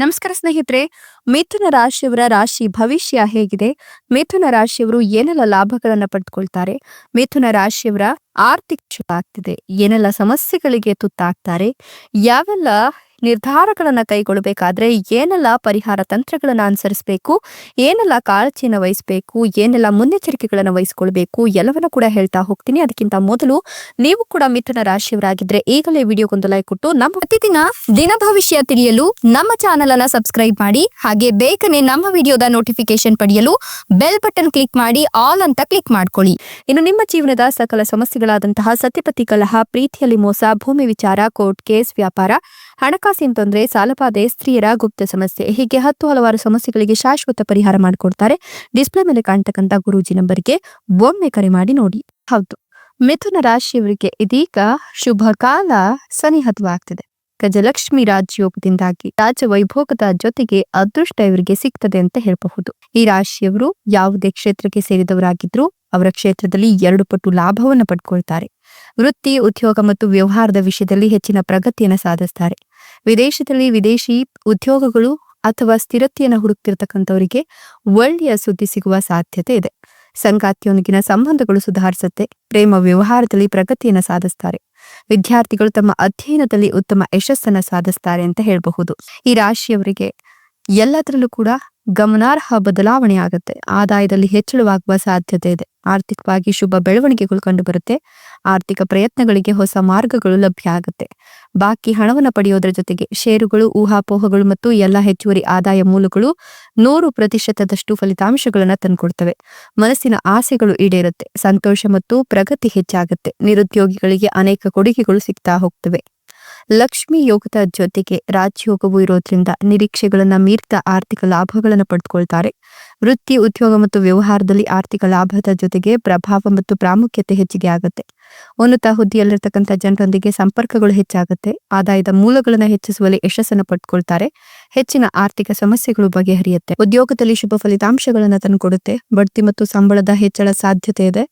ನಮಸ್ಕಾರ ಸ್ನೇಹಿತರೆ, ಮಿಥುನ ರಾಶಿಯವರ ರಾಶಿ ಭವಿಷ್ಯ ಹೇಗಿದೆ? ಮಿಥುನ ರಾಶಿಯವರು ಏನೆಲ್ಲ ಲಾಭಗಳನ್ನ ಪಡೆದುಕೊಳ್ತಾರೆ ಮಿಥುನ ರಾಶಿಯವರ ಆರ್ಥಿಕ ಆಗ್ತಿದೆ. ಏನೆಲ್ಲ ಸಮಸ್ಯೆಗಳಿಗೆ ತುತ್ತಾಗ್ತಾರೆ? ಯಾವೆಲ್ಲ ನಿರ್ಧಾರಗಳನ್ನ ಕೈಗೊಳ್ಳಬೇಕಾದ್ರೆ ಏನೆಲ್ಲ ಪರಿಹಾರ ತಂತ್ರಗಳನ್ನು ಅನುಸರಿಸಬೇಕು, ಏನೆಲ್ಲ ಕಾಳಜಿಯನ್ನು ವಹಿಸಬೇಕು, ಏನೆಲ್ಲ ಮುನ್ನೆಚ್ಚರಿಕೆಗಳನ್ನು ವಹಿಸ್ಕೊಳ್ಬೇಕು ಎಲ್ಲವನ್ನೂ ಕೂಡ ಹೇಳ್ತಾ ಹೋಗ್ತೀನಿ. ಅದಕ್ಕಿಂತ ಮೊದಲು ನೀವು ಕೂಡ ಮಿಥುನ ರಾಶಿಯವರಾಗಿದ್ರೆ ಈಗಲೇ ವಿಡಿಯೋಗೊಂದು ಲೈಕ್ ಕೊಟ್ಟು ನಮ್ಮ ಪ್ರತಿದಿನ ದಿನ ಭವಿಷ್ಯ ತಿಳಿಯಲು ನಮ್ಮ ಚಾನೆಲ್ ಅನ್ನು ಸಬ್ಸ್ಕ್ರೈಬ್ ಮಾಡಿ, ಹಾಗೆ ಬೇಗನೆ ನಮ್ಮ ವಿಡಿಯೋದ ನೋಟಿಫಿಕೇಶನ್ ಪಡೆಯಲು ಬೆಲ್ ಬಟನ್ ಕ್ಲಿಕ್ ಮಾಡಿ ಆಲ್ ಅಂತ ಕ್ಲಿಕ್ ಮಾಡ್ಕೊಳ್ಳಿ. ಇನ್ನು ನಿಮ್ಮ ಜೀವನದ ಸಕಲ ಸಮಸ್ಯೆಗಳಾದಂತಹ ಸತ್ಯಪತಿ ಕಲಹ ಪ್ರೀತಿಯಲ್ಲಿ ಮೋಸ, ಭೂಮಿ ವಿಚಾರ ಕೋರ್ಟ್ ಕೇಸ್ ವ್ಯಾಪಾರ ಹಣಕಾಸಿನ ತೊಂದರೆ ಸಾಲಬಾಧೆ ಸ್ತ್ರೀಯರ ಗುಪ್ತ ಸಮಸ್ಯೆ, ಹೀಗೆ ಹತ್ತು ಹಲವಾರು ಸಮಸ್ಯೆಗಳಿಗೆ ಶಾಶ್ವತ ಪರಿಹಾರ ಮಾಡಿಕೊಡ್ತಾರೆ. ಡಿಸ್ಪ್ಲೇ ಮೇಲೆ ಕಾಣ್ತಕ್ಕಂಥ ಗುರೂಜಿ ನಂಬರ್ಗೆ ಒಮ್ಮೆ ಕರೆ ಮಾಡಿ ನೋಡಿ. ಹೌದು. ಮಿಥುನ ರಾಶಿಯವರಿಗೆ ಇದೀಗ ಶುಭ ಕಾಲ ಸನಿಹತವಾಗ್ತಿದೆ ಗಜಲಕ್ಷ್ಮಿ ರಾಜ್ಯೋಗದಿಂದಾಗಿ ರಾಜ ವೈಭೋಗದ ಜೊತೆಗೆ ಅದೃಷ್ಟ ಇವರಿಗೆ ಸಿಗ್ತದೆ ಅಂತ ಹೇಳಬಹುದು. ಈ ರಾಶಿಯವರು ಯಾವುದೇ ಕ್ಷೇತ್ರಕ್ಕೆ ಸೇರಿದವರಾಗಿದ್ರು ಅವರ ಕ್ಷೇತ್ರದಲ್ಲಿ ಎರಡು ಪಟ್ಟು ಲಾಭವನ್ನು ಪಡ್ಕೊಳ್ತಾರೆ. ವೃತ್ತಿ, ಉದ್ಯೋಗ ಮತ್ತು ವ್ಯವಹಾರದ ವಿಷಯದಲ್ಲಿ ಹೆಚ್ಚಿನ ಪ್ರಗತಿಯನ್ನು ಸಾಧಿಸ್ತಾರೆ. ವಿದೇಶದಲ್ಲಿ ವಿದೇಶಿ ಉದ್ಯೋಗಗಳು ಅಥವಾ ಸ್ಥಿರತೆಯನ್ನು ಹುಡುಕ್ತಿರ್ತಕ್ಕಂಥವರಿಗೆ ಒಳ್ಳೆಯ ಸುದ್ದಿ ಸಿಗುವ ಸಾಧ್ಯತೆ ಇದೆ. ಸಂಗಾತಿಯೊಂದಿಗಿನ ಸಂಬಂಧಗಳು ಸುಧಾರಿಸುತ್ತೆ. ಪ್ರೇಮ ವ್ಯವಹಾರದಲ್ಲಿ ಪ್ರಗತಿಯನ್ನು ಸಾಧಿಸ್ತಾರೆ. ವಿದ್ಯಾರ್ಥಿಗಳು ತಮ್ಮ ಅಧ್ಯಯನದಲ್ಲಿ ಉತ್ತಮ ಯಶಸ್ಸನ್ನು ಸಾಧಿಸ್ತಾರೆ ಅಂತ ಹೇಳಬಹುದು. ಈ ರಾಶಿಯವರಿಗೆ ಎಲ್ಲದರಲ್ಲೂ ಕೂಡ ಗಮನಾರ್ಹ ಬದಲಾವಣೆ ಆಗುತ್ತೆ. ಆದಾಯದಲ್ಲಿ ಹೆಚ್ಚಳವಾಗುವ ಸಾಧ್ಯತೆ ಇದೆ. ಆರ್ಥಿಕವಾಗಿ ಶುಭ ಬೆಳವಣಿಗೆಗಳು ಕಂಡುಬರುತ್ತೆ. ಆರ್ಥಿಕ ಪ್ರಯತ್ನಗಳಿಗೆ ಹೊಸ ಮಾರ್ಗಗಳು ಲಭ್ಯ ಆಗುತ್ತೆ. ಬಾಕಿ ಹಣವನ್ನು ಪಡೆಯೋದ್ರ ಜೊತೆಗೆ ಷೇರುಗಳು, ಊಹಾಪೋಹಗಳು ಮತ್ತು ಎಲ್ಲ ಹೆಚ್ಚುವರಿ ಆದಾಯ ಮೂಲಗಳು ನೂರು ಪ್ರತಿಶತದಷ್ಟು ಫಲಿತಾಂಶಗಳನ್ನು ತಂದುಕೊಡ್ತವೆ. ಮನಸ್ಸಿನ ಆಸೆಗಳು ಈಡೇರುತ್ತೆ. ಸಂತೋಷ ಮತ್ತು ಪ್ರಗತಿ ಹೆಚ್ಚಾಗುತ್ತೆ. ನಿರುದ್ಯೋಗಿಗಳಿಗೆ ಅನೇಕ ಕೊಡುಗೆಗಳು ಸಿಗ್ತಾ ಹೋಗ್ತವೆ. ಲಕ್ಷ್ಮಿ ಯೋಗದ ಜೊತೆಗೆ ರಾಜಯೋಗವು ಇರೋದ್ರಿಂದ ನಿರೀಕ್ಷೆಗಳನ್ನ ಮೀರಿದ ಆರ್ಥಿಕ ಲಾಭಗಳನ್ನು ಪಡೆದುಕೊಳ್ತಾರೆ ವೃತ್ತಿ, ಉದ್ಯೋಗ ಮತ್ತು ವ್ಯವಹಾರದಲ್ಲಿ ಆರ್ಥಿಕ ಲಾಭದ ಜೊತೆಗೆ ಪ್ರಭಾವ ಮತ್ತು ಪ್ರಾಮುಖ್ಯತೆ ಹೆಚ್ಚಿಗೆ ಆಗುತ್ತೆ. ಉನ್ನತ ಹುದ್ದೆಯಲ್ಲಿರ್ತಕ್ಕಂಥ ಜನರೊಂದಿಗೆ ಸಂಪರ್ಕಗಳು ಹೆಚ್ಚಾಗುತ್ತೆ. ಆದಾಯದ ಮೂಲಗಳನ್ನು ಹೆಚ್ಚಿಸುವಲ್ಲಿ ಯಶಸ್ಸನ್ನು ಪಡ್ಕೊಳ್ತಾರೆ. ಹೆಚ್ಚಿನ ಆರ್ಥಿಕ ಸಮಸ್ಯೆಗಳು ಬಗೆಹರಿಯುತ್ತೆ. ಉದ್ಯೋಗದಲ್ಲಿ ಶುಭ ಫಲಿತಾಂಶಗಳನ್ನು ತಂದುಕೊಡುತ್ತೆ. ಬಡ್ತಿ ಮತ್ತು ಸಂಬಳದ ಹೆಚ್ಚಳ ಸಾಧ್ಯತೆ ಇದೆ.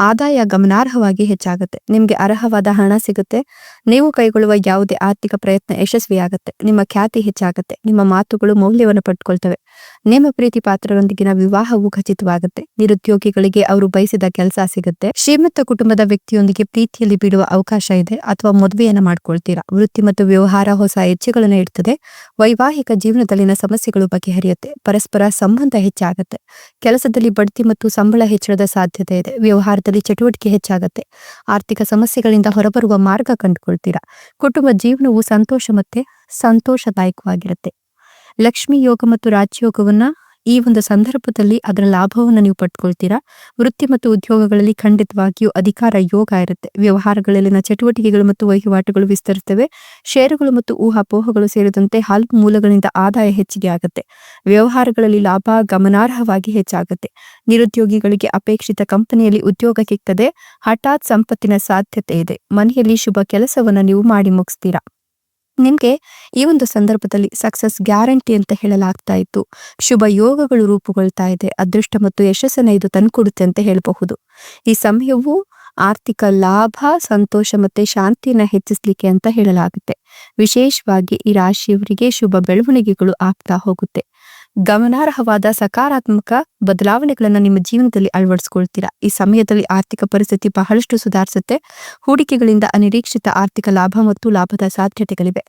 ಆದಾಯ ಗಮನಾರ್ಹವಾಗಿ ಹೆಚ್ಚಾಗುತ್ತೆ. ನಿಮ್ಗೆ ಅರ್ಹವಾದ ಹಣ ಸಿಗುತ್ತೆ. ನೀವು ಕೈಗೊಳ್ಳುವ ಯಾವುದೇ ಆರ್ಥಿಕ ಪ್ರಯತ್ನ ಯಶಸ್ವಿಯಾಗುತ್ತೆ. ನಿಮ್ಮ ಖ್ಯಾತಿ ಹೆಚ್ಚಾಗುತ್ತೆ. ನಿಮ್ಮ ಮಾತುಗಳು ಮೌಲ್ಯವನ್ನು ಪಡ್ಕೊಳ್ತವೆ. ನಿಮ್ಮ ಪ್ರೀತಿ ಪಾತ್ರರೊಂದಿಗಿನ ವಿವಾಹವು ಖಚಿತವಾಗುತ್ತೆ. ನಿರುದ್ಯೋಗಿಗಳಿಗೆ ಅವರು ಬಯಸಿದ ಕೆಲಸ ಸಿಗುತ್ತೆ. ಶ್ರೀಮಂತ ಕುಟುಂಬದ ವ್ಯಕ್ತಿಯೊಂದಿಗೆ ಪ್ರೀತಿಯಲ್ಲಿ ಬೀಳುವ ಅವಕಾಶ ಇದೆ ಅಥವಾ ಮದುವೆಯನ್ನ ಮಾಡ್ಕೊಳ್ತೀರಾ? ವೃತ್ತಿ ಮತ್ತು ವ್ಯವಹಾರ ಹೊಸ ಹೆಜ್ಜೆಗಳನ್ನು ಇಡ್ತದೆ. ವೈವಾಹಿಕ ಜೀವನದಲ್ಲಿನ ಸಮಸ್ಯೆಗಳು ಬಗೆಹರಿಯುತ್ತೆ. ಪರಸ್ಪರ ಸಂಬಂಧ ಹೆಚ್ಚಾಗುತ್ತೆ. ಕೆಲಸದಲ್ಲಿ ಬಡ್ತಿ ಮತ್ತು ಸಂಬಳ ಹೆಚ್ಚಳದ ಸಾಧ್ಯತೆ ಇದೆ. ವ್ಯವಹಾರದಲ್ಲಿ ಚಟುವಟಿಕೆ ಹೆಚ್ಚಾಗುತ್ತೆ. ಆರ್ಥಿಕ ಸಮಸ್ಯೆಗಳಿಂದ ಹೊರಬರುವ ಮಾರ್ಗ ಕಂಡುಕೊಳ್ತೀರಾ? ಕುಟುಂಬ ಜೀವನವು ಸಂತೋಷ ಮತ್ತೆ ಸಂತೋಷದಾಯಕವಾಗಿರುತ್ತೆ. ಲಕ್ಷ್ಮಿ ಯೋಗ ಮತ್ತು ರಾಜಯೋಗವನ್ನ ಈ ಒಂದು ಸಂದರ್ಭದಲ್ಲಿ ಅದರ ಲಾಭವನ್ನು ನೀವು ಪಡ್ಕೊಳ್ತೀರಾ? ವೃತ್ತಿ ಮತ್ತು ಉದ್ಯೋಗಗಳಲ್ಲಿ ಖಂಡಿತವಾಗಿಯೂ ಅಧಿಕಾರ ಯೋಗ ಇರುತ್ತೆ. ವ್ಯವಹಾರಗಳಲ್ಲಿನ ಚಟುವಟಿಕೆಗಳು ಮತ್ತು ವಹಿವಾಟುಗಳು ವಿಸ್ತರಿಸುತ್ತವೆ ಷೇರುಗಳು ಮತ್ತು ಊಹಾಪೋಹಗಳು ಸೇರಿದಂತೆ ಹಲವು ಮೂಲಗಳಿಂದ ಆದಾಯ ಹೆಚ್ಚಿಗೆ ಆಗುತ್ತೆ. ವ್ಯವಹಾರಗಳಲ್ಲಿ ಲಾಭ ಗಮನಾರ್ಹವಾಗಿ ಹೆಚ್ಚಾಗುತ್ತೆ. ನಿರುದ್ಯೋಗಿಗಳಿಗೆ ಅಪೇಕ್ಷಿತ ಕಂಪನಿಯಲ್ಲಿ ಉದ್ಯೋಗ ಸಿಗ್ತದೆ. ಹಠಾತ್ ಸಂಪತ್ತಿನ ಸಾಧ್ಯತೆ ಇದೆ. ಮನೆಯಲ್ಲಿ ಶುಭ ಕೆಲಸವನ್ನ ನೀವು ಮಾಡಿ ಮುಗಿಸ್ತೀರಾ? ನಿಮ್ಗೆ ಈ ಒಂದು ಸಂದರ್ಭದಲ್ಲಿ ಸಕ್ಸಸ್ ಗ್ಯಾರಂಟಿ ಅಂತ ಹೇಳಲಾಗ್ತಾ ಇತ್ತು. ಶುಭ ಯೋಗಗಳು ರೂಪುಗೊಳ್ತಾ ಇದೆ. ಅದೃಷ್ಟ ಮತ್ತು ಯಶಸ್ಸನ್ನ ಇದು ತಂದುಕೊಡುತ್ತೆ ಅಂತ ಹೇಳಬಹುದು. ಈ ಸಮಯವು ಆರ್ಥಿಕ ಲಾಭ, ಸಂತೋಷ ಮತ್ತೆ ಶಾಂತಿಯನ್ನ ಹೆಚ್ಚಿಸಲಿಕ್ಕೆ ಅಂತ ಹೇಳಲಾಗುತ್ತೆ. ವಿಶೇಷವಾಗಿ ಈ ರಾಶಿಯವರಿಗೆ ಶುಭ ಬೆಳವಣಿಗೆಗಳು ಆಗ್ತಾ ಹೋಗುತ್ತೆ. ಗಮನಾರ್ಹವಾದ ಸಕಾರಾತ್ಮಕ ಬದಲಾವಣೆಗಳನ್ನ ನಿಮ್ಮ ಜೀವನದಲ್ಲಿ ಅಳವಡಿಸ್ಕೊಳ್ತೀರಾ? ಈ ಸಮಯದಲ್ಲಿ ಆರ್ಥಿಕ ಪರಿಸ್ಥಿತಿ ಬಹಳಷ್ಟು ಸುಧಾರಿಸುತ್ತೆ. ಹೂಡಿಕೆಗಳಿಂದ ಅನಿರೀಕ್ಷಿತ ಆರ್ಥಿಕ ಲಾಭ ಮತ್ತು ಲಾಭದ ಸಾಧ್ಯತೆಗಳಿವೆ.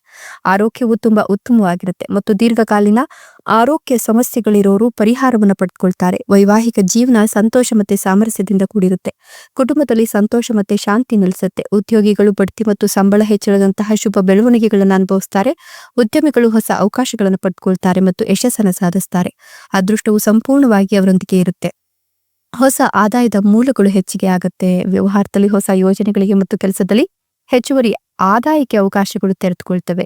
ಆರೋಗ್ಯವು ತುಂಬಾ ಉತ್ತಮವಾಗಿರುತ್ತೆ ಮತ್ತು ದೀರ್ಘಕಾಲೀನ ಆರೋಗ್ಯ ಸಮಸ್ಯೆಗಳಿರೋರು ಪರಿಹಾರವನ್ನು ಪಡೆದುಕೊಳ್ತಾರೆ ವೈವಾಹಿಕ ಜೀವನ ಸಂತೋಷ ಮತ್ತೆ ಸಾಮರಸ್ಯದಿಂದ ಕೂಡಿರುತ್ತೆ. ಕುಟುಂಬದಲ್ಲಿ ಸಂತೋಷ ಮತ್ತೆ ಶಾಂತಿ ನೆಲೆಸುತ್ತೆ. ಉದ್ಯೋಗಿಗಳು ಬಡ್ತಿ ಮತ್ತು ಸಂಬಳ ಹೆಚ್ಚಳದಂತಹ ಶುಭ ಬೆಳವಣಿಗೆಗಳನ್ನು ಅನುಭವಿಸ್ತಾರೆ. ಉದ್ಯಮಿಗಳು ಹೊಸ ಅವಕಾಶಗಳನ್ನು ಪಡೆದುಕೊಳ್ತಾರೆ ಮತ್ತು ಯಶಸ್ಸನ್ನು ಸಾಧಿಸ್ತಾರೆ. ಅದೃಷ್ಟವು ಸಂಪೂರ್ಣವಾಗಿ ಅವರೊಂದಿಗೆ ಇರುತ್ತೆ. ಹೊಸ ಆದಾಯದ ಮೂಲಗಳು ಹೆಚ್ಚಿಗೆ ಆಗುತ್ತೆ. ವ್ಯವಹಾರದಲ್ಲಿ ಹೊಸ ಯೋಜನೆಗಳಿಗೆ ಮತ್ತು ಕೆಲಸದಲ್ಲಿ ಹೆಚ್ಚುವರಿ ಆದಾಯಕ್ಕೆ ಅವಕಾಶಗಳು ತೆರೆದುಕೊಳ್ತವೆ.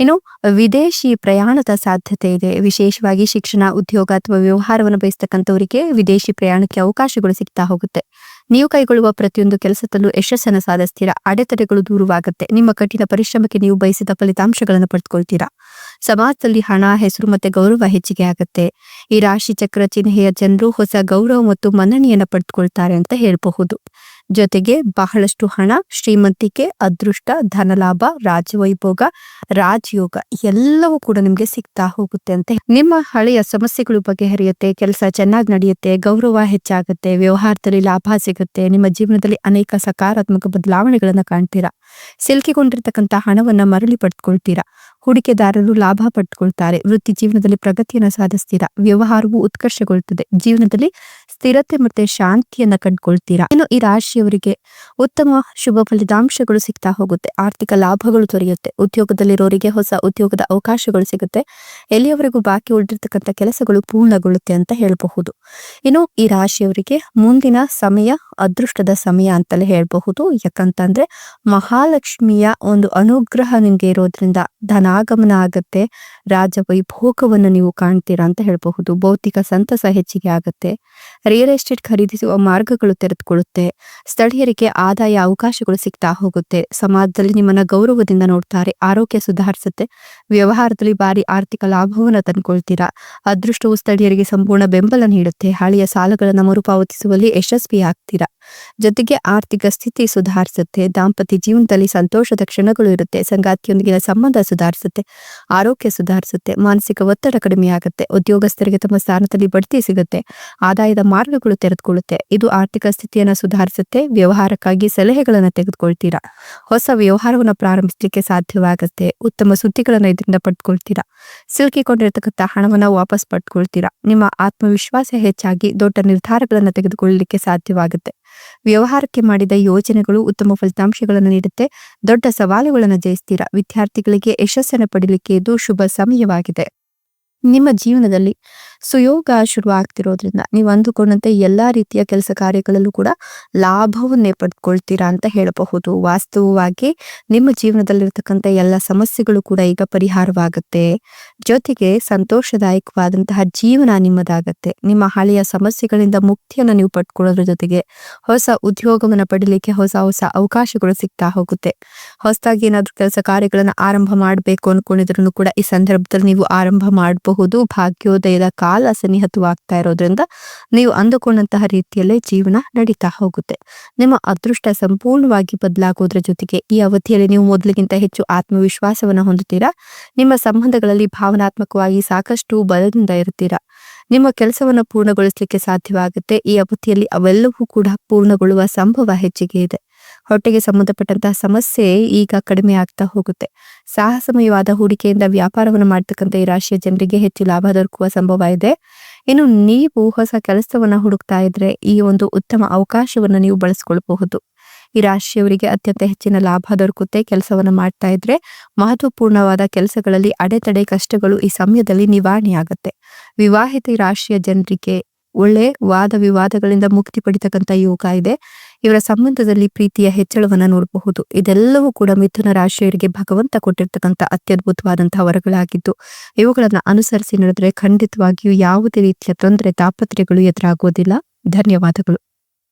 ಇನ್ನು ವಿದೇಶಿ ಪ್ರಯಾಣದ ಸಾಧ್ಯತೆ ಇದೆ. ವಿಶೇಷವಾಗಿ ಶಿಕ್ಷಣ, ಉದ್ಯೋಗ ಅಥವಾ ವ್ಯವಹಾರವನ್ನು ಬಯಸ್ತಕ್ಕಂಥವರಿಗೆ ವಿದೇಶಿ ಪ್ರಯಾಣಕ್ಕೆ ಅವಕಾಶಗಳು ಸಿಗ್ತಾ ಹೋಗುತ್ತೆ. ನೀವು ಕೈಗೊಳ್ಳುವ ಪ್ರತಿಯೊಂದು ಕೆಲಸದಲ್ಲೂ ಯಶಸ್ಸನ್ನು ಸಾಧಿಸ್ತೀರಾ? ಅಡೆತಡೆಗಳು ದೂರವಾಗುತ್ತೆ. ನಿಮ್ಮ ಕಠಿಣ ಪರಿಶ್ರಮಕ್ಕೆ ನೀವು ಬಯಸಿದ ಫಲಿತಾಂಶಗಳನ್ನು ಪಡೆದುಕೊಳ್ತೀರಾ? ಸಮಾಜದಲ್ಲಿ ಹಣ, ಹೆಸರು ಮತ್ತೆ ಗೌರವ ಹೆಚ್ಚಿಗೆ ಆಗುತ್ತೆ. ಈ ರಾಶಿ ಚಕ್ರ ಚಿಹ್ನೆಯ ಜನರು ಹೊಸ ಗೌರವ ಮತ್ತು ಮನ್ನಣೆಯನ್ನ ಪಡೆದುಕೊಳ್ತಾರೆ ಅಂತ ಹೇಳಬಹುದು. ಜೊತೆಗೆ ಬಹಳಷ್ಟು ಹಣ, ಶ್ರೀಮಂತಿಕೆ, ಅದೃಷ್ಟ, ಧನಲಾಭ, ರಾಜವೈಭೋಗ, ರಾಜಯೋಗ ಎಲ್ಲವೂ ಕೂಡ ನಿಮ್ಗೆ ಸಿಗ್ತಾ ಹೋಗುತ್ತೆ ಅಂತ ನಿಮ್ಮ ಹಳೆಯ ಸಮಸ್ಯೆಗಳು ಬಗೆಹರಿಯುತ್ತೆ, ಕೆಲಸ ಚೆನ್ನಾಗಿ ನಡೆಯುತ್ತೆ, ಗೌರವ ಹೆಚ್ಚಾಗುತ್ತೆ, ವ್ಯವಹಾರದಲ್ಲಿ ಲಾಭ ಸಿಗುತ್ತೆ, ನಿಮ್ಮ ಜೀವನದಲ್ಲಿ ಅನೇಕ ಸಕಾರಾತ್ಮಕ ಬದಲಾವಣೆಗಳನ್ನ ಕಾಣ್ತೀರಾ? ಸಿಲುಕಿಕೊಂಡಿರ್ತಕ್ಕಂಥ ಹಣವನ್ನ ಮರಳಿ ಪಡ್ಕೊಳ್ತೀರಾ? ಹೂಡಿಕೆದಾರರು ಲಾಭ ಪಡ್ಕೊಳ್ತಾರೆ. ವೃತ್ತಿ ಜೀವನದಲ್ಲಿ ಪ್ರಗತಿಯನ್ನ ಸಾಧಿಸ್ತೀರಾ? ವ್ಯವಹಾರವು ಉತ್ಕರ್ಷಗೊಳ್ತದೆ. ಜೀವನದಲ್ಲಿ ಸ್ಥಿರತೆ ಮತ್ತೆ ಶಾಂತಿಯನ್ನ ಕಂಡುಕೊಳ್ತೀರಾ? ಇನ್ನು ಈ ರಾಶಿಯವರಿಗೆ ಉತ್ತಮ ಶುಭ ಫಲಿತಾಂಶಗಳು ಸಿಗ್ತಾ ಹೋಗುತ್ತೆ. ಆರ್ಥಿಕ ಲಾಭಗಳು ದೊರೆಯುತ್ತೆ. ಉದ್ಯೋಗದಲ್ಲಿರೋರಿಗೆ ಹೊಸ ಉದ್ಯೋಗದ ಅವಕಾಶಗಳು ಸಿಗುತ್ತೆ. ಎಲ್ಲಿಯವರೆಗೂ ಬಾಕಿ ಉಳಿದಿರ್ತಕ್ಕಂಥ ಕೆಲಸಗಳು ಪೂರ್ಣಗೊಳ್ಳುತ್ತೆ ಅಂತ ಹೇಳಬಹುದು. ಇನ್ನು ಈ ರಾಶಿಯವರಿಗೆ ಮುಂದಿನ ಸಮಯ ಅದೃಷ್ಟದ ಸಮಯ ಅಂತಲೇ ಹೇಳಬಹುದು. ಯಾಕಂತಂದ್ರೆ ಮಹಾಲಕ್ಷ್ಮಿಯ ಒಂದು ಅನುಗ್ರಹ ನಿಮ್ಗೆ ಇರೋದ್ರಿಂದ ಧನಾಗಮನ ಆಗತ್ತೆ ರಾಜ ವೈಭೋಗವನ್ನು ನೀವು ಕಾಣ್ತೀರಾ ಅಂತ ಹೇಳಬಹುದು. ಭೌತಿಕ ಸಂತಸ ಹೆಚ್ಚಿಗೆ ಆಗತ್ತೆ. ರಿಯಲ್ ಎಸ್ಟೇಟ್ ಖರೀದಿಸುವ ಮಾರ್ಗಗಳು ತೆರೆದುಕೊಳ್ಳುತ್ತೆ. ಸ್ಥಳೀಯರಿಗೆ ಆದಾಯ ಅವಕಾಶಗಳು ಸಿಗ್ತಾ ಹೋಗುತ್ತೆ. ಸಮಾಜದಲ್ಲಿ ನಿಮ್ಮನ್ನ ಗೌರವದಿಂದ ನೋಡ್ತಾರೆ, ಆರೋಗ್ಯ ಸುಧಾರಿಸುತ್ತೆ. ವ್ಯವಹಾರದಲ್ಲಿ ಭಾರಿ ಆರ್ಥಿಕ ಲಾಭವನ್ನು ತಂದುಕೊಳ್ತೀರಾ. ಅದೃಷ್ಟವು ಸ್ಥಳೀಯರಿಗೆ ಸಂಪೂರ್ಣ ಬೆಂಬಲ ನೀಡುತ್ತೆ. ಹಳೆಯ ಸಾಲಗಳನ್ನು ಮರುಪಾವತಿಸುವಲ್ಲಿ ಯಶಸ್ವಿ ಆಗ್ತೀರಾ ಜೊತೆಗೆ ಆರ್ಥಿಕ ಸ್ಥಿತಿ ಸುಧಾರಿಸುತ್ತೆ, ದಾಂಪತ್ಯ ಜೀವನದಲ್ಲಿ ಸಂತೋಷದ ಕ್ಷಣಗಳು ಇರುತ್ತೆ, ಸಂಗಾತಿಯೊಂದಿಗಿನ ಸಂಬಂಧ ಸುಧಾರಿಸುತ್ತೆ, ಆರೋಗ್ಯ ಸುಧಾರಿಸುತ್ತೆ, ಮಾನಸಿಕ ಒತ್ತಡ ಕಡಿಮೆಯಾಗುತ್ತೆ ಉದ್ಯೋಗಸ್ಥರಿಗೆ ತಮ್ಮ ಸ್ಥಾನದಲ್ಲಿ ಬಡ್ತಿ ಸಿಗುತ್ತೆ, ಆದಾಯದ ಮಾರ್ಗಗಳು ತೆರೆದುಕೊಳ್ಳುತ್ತೆ. ಇದು ಆರ್ಥಿಕ ಸ್ಥಿತಿಯನ್ನ ಸುಧಾರಿಸುತ್ತೆ, ವ್ಯವಹಾರಕ್ಕಾಗಿ ಸಲಹೆಗಳನ್ನು ತೆಗೆದುಕೊಳ್ತೀರಾ? ಹೊಸ ವ್ಯವಹಾರವನ್ನ ಪ್ರಾರಂಭಿಸಲಿಕ್ಕೆ ಸಾಧ್ಯವಾಗುತ್ತೆ, ಉತ್ತಮ ಸುದ್ದಿಗಳನ್ನು ಇದರಿಂದ ಪಡ್ಕೊಳ್ತೀರಾ? ಸಿಲುಕಿಕೊಂಡಿರ್ತಕ್ಕಂಥ ಹಣವನ್ನ ವಾಪಸ್ ಪಡ್ಕೊಳ್ತೀರಾ? ನಿಮ್ಮ ಆತ್ಮವಿಶ್ವಾಸ ಹೆಚ್ಚಾಗಿ ದೊಡ್ಡ ನಿರ್ಧಾರಗಳನ್ನು ತೆಗೆದುಕೊಳ್ಳಲಿಕ್ಕೆ ಸಾಧ್ಯವಾಗುತ್ತೆ. ವ್ಯವಹಾರಕ್ಕೆ ಮಾಡಿದ ಯೋಜನೆಗಳು ಉತ್ತಮ ಫಲಿತಾಂಶಗಳನ್ನು ನೀಡುತ್ತೆ. ದೊಡ್ಡ ಸವಾಲುಗಳನ್ನು ಜಯಿಸ್ತೀರಾ? ವಿದ್ಯಾರ್ಥಿಗಳಿಗೆ ಯಶಸ್ಸನ್ನು ಪಡಿಲಿಕ್ಕೆ ಇದು ಶುಭ ಸಮಯವಾಗಿದೆ. ನಿಮ್ಮ ಜೀವನದಲ್ಲಿ ಸುಯೋಗ ಶುರು ಆಗ್ತಿರೋದ್ರಿಂದ ನೀವು ಅಂದುಕೊಂಡಂತೆ ಎಲ್ಲಾ ರೀತಿಯ ಕೆಲಸ ಕಾರ್ಯಗಳಲ್ಲೂ ಕೂಡ ಲಾಭವನ್ನೇ ಪಡ್ಕೊಳ್ತೀರಾ ಅಂತ ಹೇಳಬಹುದು. ವಾಸ್ತವವಾಗಿ ನಿಮ್ಮ ಜೀವನದಲ್ಲಿರ್ತಕ್ಕಂಥ ಎಲ್ಲ ಸಮಸ್ಯೆಗಳು ಕೂಡ ಈಗ ಪರಿಹಾರವಾಗುತ್ತೆ. ಜೊತೆಗೆ ಸಂತೋಷದಾಯಕವಾದಂತಹ ಜೀವನ ನಿಮ್ಮದಾಗತ್ತೆ. ನಿಮ್ಮ ಹಳೆಯ ಸಮಸ್ಯೆಗಳಿಂದ ಮುಕ್ತಿಯನ್ನು ನೀವು ಪಡ್ಕೊಳ್ಳೋದ್ರ ಜೊತೆಗೆ ಹೊಸ ಉದ್ಯೋಗವನ್ನ ಪಡಿಲಿಕ್ಕೆ ಹೊಸ ಹೊಸ ಅವಕಾಶಗಳು ಸಿಗ್ತಾ ಹೋಗುತ್ತೆ. ಹೊಸದಾಗಿ ಏನಾದ್ರೂ ಕೆಲಸ ಕಾರ್ಯಗಳನ್ನ ಆರಂಭ ಮಾಡಬೇಕು ಅನ್ಕೊಂಡಿದ್ರು ಕೂಡ ಈ ಸಂದರ್ಭದಲ್ಲಿ ನೀವು ಆರಂಭ ಮಾಡಬಹುದು. ಭಾಗ್ಯೋದಯದ ಕಾಲ ಸನ್ನಿಹಿತವಾಗ್ತಾ ಇರೋದ್ರಿಂದ ನೀವು ಅಂದುಕೊಂಡಂತಹ ರೀತಿಯಲ್ಲೇ ಜೀವನ ನಡೀತಾ ಹೋಗುತ್ತೆ. ನಿಮ್ಮ ಅದೃಷ್ಟ ಸಂಪೂರ್ಣವಾಗಿ ಬದಲಾಗೋದ್ರ ಜೊತೆಗೆ ಈ ಅವಧಿಯಲ್ಲಿ ನೀವು ಮೊದಲಿಗಿಂತ ಹೆಚ್ಚು ಆತ್ಮವಿಶ್ವಾಸವನ್ನು ಹೊಂದುತ್ತೀರಾ? ನಿಮ್ಮ ಸಂಬಂಧಗಳಲ್ಲಿ ಭಾವನಾತ್ಮಕವಾಗಿ ಸಾಕಷ್ಟು ಬಲದಿಂದ ಇರುತ್ತೀರಾ? ನಿಮ್ಮ ಕೆಲಸವನ್ನು ಪೂರ್ಣಗೊಳಿಸಲಿಕ್ಕೆ ಸಾಧ್ಯವಾಗುತ್ತೆ. ಈ ಅವಧಿಯಲ್ಲಿ ಅವೆಲ್ಲವೂ ಕೂಡ ಪೂರ್ಣಗೊಳ್ಳುವ ಸಂಭವ ಹೆಚ್ಚಿಗೆ ಇದೆ. ಹೊಟ್ಟೆಗೆ ಸಂಬಂಧಪಟ್ಟಂತಹ ಸಮಸ್ಯೆ ಈಗ ಕಡಿಮೆ ಆಗ್ತಾ ಹೋಗುತ್ತೆ. ಸಾಹಸಮಯವಾದ ಹೂಡಿಕೆಯಿಂದ ವ್ಯಾಪಾರವನ್ನು ಮಾಡ್ತಕ್ಕಂಥ ಈ ರಾಶಿಯ ಜನರಿಗೆ ಹೆಚ್ಚು ಲಾಭ ದೊರಕುವ ಸಂಭವ ಇದೆ. ಇನ್ನು ನೀವು ಹೊಸ ಕೆಲಸವನ್ನ ಹುಡುಕ್ತಾ ಇದ್ರೆ ಈ ಒಂದು ಉತ್ತಮ ಅವಕಾಶವನ್ನು ನೀವು ಬಳಸ್ಕೊಳ್ಬಹುದು. ಈ ರಾಶಿಯವರಿಗೆ ಅತ್ಯಂತ ಹೆಚ್ಚಿನ ಲಾಭ ದೊರಕುತ್ತೆ ಕೆಲಸವನ್ನ ಮಾಡ್ತಾ ಇದ್ರೆ. ಮಹತ್ವಪೂರ್ಣವಾದ ಕೆಲಸಗಳಲ್ಲಿ ಅಡೆತಡೆ ಕಷ್ಟಗಳು ಈ ಸಮಯದಲ್ಲಿ ನಿವಾರಣೆ ಆಗುತ್ತೆ. ವಿವಾಹಿತ ರಾಶಿಯ ಜನರಿಗೆ ಒಳ್ಳೆ ವಾದ ವಿವಾದಗಳಿಂದ ಮುಕ್ತಿ ಪಡಿತಕ್ಕಂಥ ಯೋಗ ಇದೆ. ಇವರ ಸಂಬಂಧದಲ್ಲಿ ಪ್ರೀತಿಯ ಹೆಚ್ಚಳವನ್ನ ನೋಡಬಹುದು. ಇದೆಲ್ಲವೂ ಕೂಡ ಮಿಥುನ ರಾಶಿಯವರಿಗೆ ಭಗವಂತ ಕೊಟ್ಟಿರ್ತಕ್ಕಂಥ ಅತ್ಯದ್ಭುತವಾದಂತಹ ವರಗಳಾಗಿದ್ದು, ಇವುಗಳನ್ನ ಅನುಸರಿಸಿ ನಡೆದ್ರೆ ಖಂಡಿತವಾಗಿಯೂ ಯಾವುದೇ ರೀತಿಯ ತೊಂದರೆ ತಾಪತ್ರೆಗಳು ಎದುರಾಗುವುದಿಲ್ಲ ಧನ್ಯವಾದಗಳು.